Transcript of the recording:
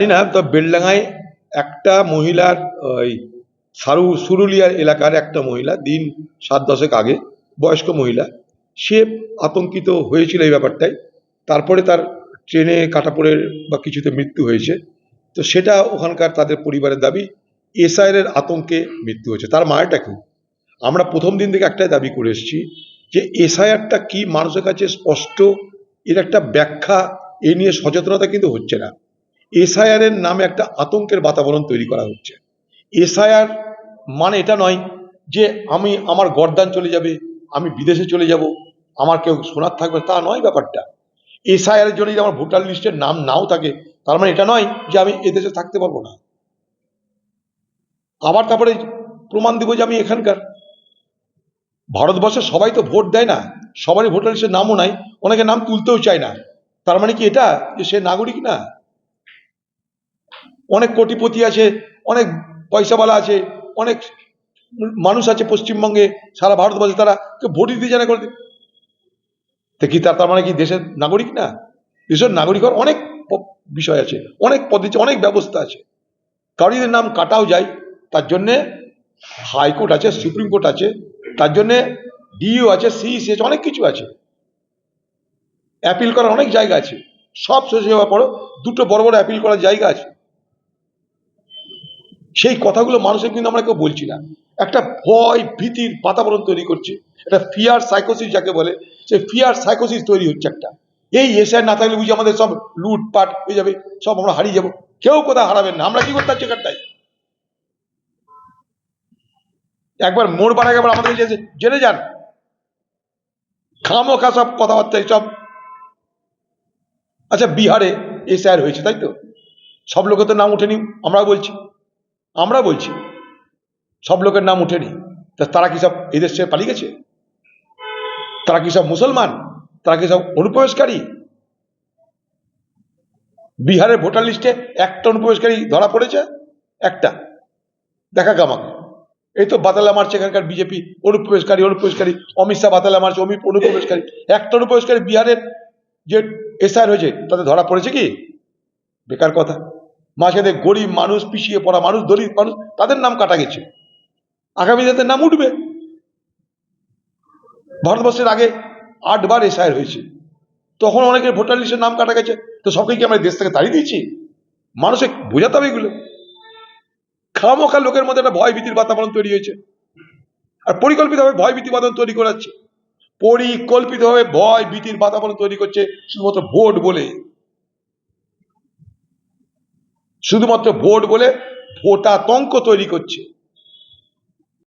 জানি না, তো বেলডাঙায় একটা মহিলার, ওই সারু, সুরুলিয়ার এলাকার একটা মহিলা, দিন সাত দশেক আগে, বয়স্ক মহিলা, সে আতঙ্কিত হয়েছিল এই ব্যাপারটায়। তারপরে তার ট্রেনে কাটা পড়ে বা কিছুতে মৃত্যু হয়েছে। তো সেটা ওখানকার তাদের পরিবারের দাবি এসআইয়ের আতঙ্কে মৃত্যু হয়েছে। তার মায়েরটা কি? আমরা প্রথম দিন থেকে একটাই দাবি করে এসেছি যে এসআইআরটা কি মানুষের কাছে স্পষ্ট, এর একটা ব্যাখ্যা, এ নিয়ে সচেতনতা কিন্তু হচ্ছে না। এসআইআর এর নামে একটা আতঙ্কের বাতাবরণ তৈরি করা হচ্ছে। এসআইআর মানে এটা নয় যে আমি আমার গরদান চলে যাবে, আমি বিদেশে চলে যাব, আমার কেউ শোনার থাকবে তা নয় ব্যাপারটা। এসআইআর এর জন্য যদি আমার ভোটার লিস্টের নাম নাও থাকে, তার মানে এটা নয় যে আমি এদেশে থাকতে পারব না। আবার তারপরে প্রমাণ দিব যে আমি এখানকার। ভারতবর্ষে সবাই তো ভোট দেয় না, সবারই ভোটার লিস্টের নামও নাই অনেকে নাম তুলতেও চায় না। তার মানে কি এটা যে সে নাগরিক না? অনেক কোটিপতি আছে, অনেক পয়সাওয়ালা আছে, অনেক মানুষ আছে পশ্চিমবঙ্গে, সারা ভারতবর্ষে তারা কেউ ভোটই দিতে জানে করে তা কি তার মানে কি দেশের নাগরিক না? দেশের নাগরিক হওয়ার অনেক বিষয় আছে, অনেক পদ্ধতি অনেক ব্যবস্থা আছে। কারোর নাম কাটাও যায়, তার জন্যে হাইকোর্ট আছে, সুপ্রিম কোর্ট আছে, তার জন্যে ডিইও আছে, সিইসি আছে, অনেক কিছু আছে। অ্যাপিল করার অনেক জায়গা আছে। সব শেষ হওয়ার পরও দুটো বড় বড় অ্যাপিল করার জায়গা আছে। সেই কথাগুলো মানুষের কিন্তু আমরা কেউ বলছি না। একটা ভয় ভীতির বাতাবরণ তৈরি করছে। একটা ফিয়ার সাইকোসিস যাকে বলে সেই ফিয়ার সাইকোসিস তৈরি হচ্ছে একটা। এই এসআই না থাকলে বুঝি আমাদের সব লুটপাট হয়ে যাবে, সব আমরা হারিয়ে যাব। কেউ কোথাও হারাবেন না, আমরা কি করতে পারছি এখানটায়? একবার মোড় বাড়া একবার আমাদের কাছে জেনে যান। খামোখা সব কথাবার্তা সব। আচ্ছা বিহারে এসআইআর হয়েছে, তাই তো? সব লোকের তো নাম উঠেনি আমরা বলছি। আমরা বলছি, সব লোকের নাম উঠেনি। তা তারা কি সব এদেশ ছেড়ে পালিয়ে গেছে? তারা কি সব মুসলমান? তারা কি সব অনুপ্রবেশকারী? বিহারের ভোটার লিস্টে একটা অনুপ্রবেশকারী ধরা পড়েছে? একটা। দেখা আমাকে। এই তো বাতালা মারছে এখানকার বিজেপি অনুপ্রবেশকারী অনুপ্রবেশকারী। অমিত শাহ বাতালা মারছে অমিত অনুপ্রবেশকারী। একটা অনুপ্রবেশকারী বিহারের যে এসআর হয়েছে তাতে ধরা পড়েছে কি? বেকার কথা। মাঝখানে গরিব মানুষ, পিছিয়ে পড়া মানুষ দলিত মানুষ, তাদের নাম কাটা গেছে। আগামী দিনে নাম উঠবে। ভারতবর্ষের আগে আটবার এসআইআর হয়েছে। তখন অনেকের ভোটার লিস্টের নাম কাটা গেছে। তো সবকে কি আমরা দেশ থেকে তাড়িয়ে দিয়েছি? মানুষে বোঝাতে হবে এগুলো। খামোখা লোকের মধ্যে একটা ভয় ভীতির বাতাবরণ তৈরি হয়েছে। আর পরিকল্পিতভাবে ভয় ভীতি বাতাবরণ তৈরি করাচ্ছে। পরিকল্পিতভাবে ভয় ভীতির বাতাবরণ তৈরি করছে শুধুমাত্র ভোট বলে। শুধুমাত্র ভোট বলে ভোটাতঙ্ক তৈরি করছে।